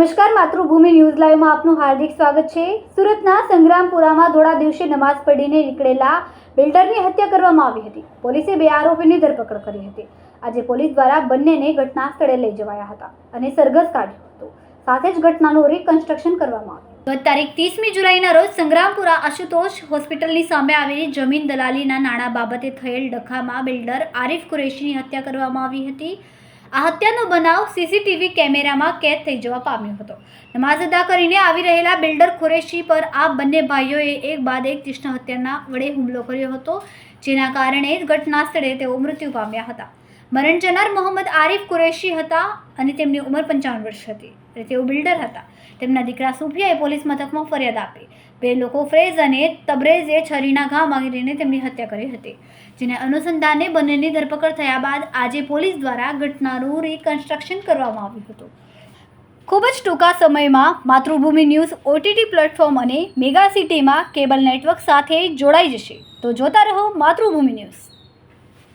નમસ્કાર, માતૃભૂમિ ન્યૂઝ લાઈવમાં આપનું હાર્દિક સ્વાગત છે. સુરતના સંગ્રામપુરામાં ધોળા દિવસે નમાઝ પઢીને નીકળેલા બિલ્ડરની હત્યા કરવામાં આવી હતી. પોલીસે બે આરોપીની ધરપકડ કરી હતી. આજે પોલીસ દ્વારા બંનેને ઘટના સ્થળે લઈ જવાયા હતા અને સરઘસ કાઢ્યો હતો. સાથે જ ઘટનાનું રિકન્સ્ટ્રક્શન કરવામાં આવ્યું. ગત તારીખ ત્રીસમી જુલાઈના રોજ સંગ્રામપુરા આશુતોષ હોસ્પિટલની સામે આવેલી જમીન દલાલીના નાણાં બાબતે થયેલ ડખામાં બિલ્ડર આરિફ કુરેશીની હત્યા કરવામાં આવી હતી. આ હત્યાનો બનાવ સીસીટીવી કેમેરામાં કેદ થઈ જવા પામ્યો હતો. નમાઝ અદા કરીને આવી રહેલા બિલ્ડર ખુરેશી પર આ બંને ભાઈઓએ એક બાદ એક તીક્ષ્ણ હત્યાના વડે હુમલો કર્યો હતો, જેના કારણે ઘટના સ્થળે તેઓ મૃત્યુ પામ્યા હતા. મરણ જનાર મોહમ્મદ આરિફ કુરેશી હતા અને તેમની ઉંમર પંચાવન વર્ષ હતી. અને તેઓ બિલ્ડર હતા. તેમના દીકરા સુફિયાએ પોલીસ મથકમાં ફરિયાદ આપી. બે લોકો ફ્રેઝ અને તબરેઝે છરીના ઘા માગીને તેમની હત્યા કરી હતી. જેને અનુસંધાને બંનેની ધરપકડ થયા બાદ આજે પોલીસ દ્વારા ઘટનાનું રિકન્સ્ટ્રક્શન કરવામાં આવ્યું હતું. ખૂબ જ ટૂંકા સમયમાં માતૃભૂમિ ન્યૂઝ ઓટીટી પ્લેટફોર્મ અને મેગા સિટીમાં કેબલ નેટવર્ક સાથે જોડાઈ જશે. તો જોતા રહો માતૃભૂમિ ન્યૂઝ.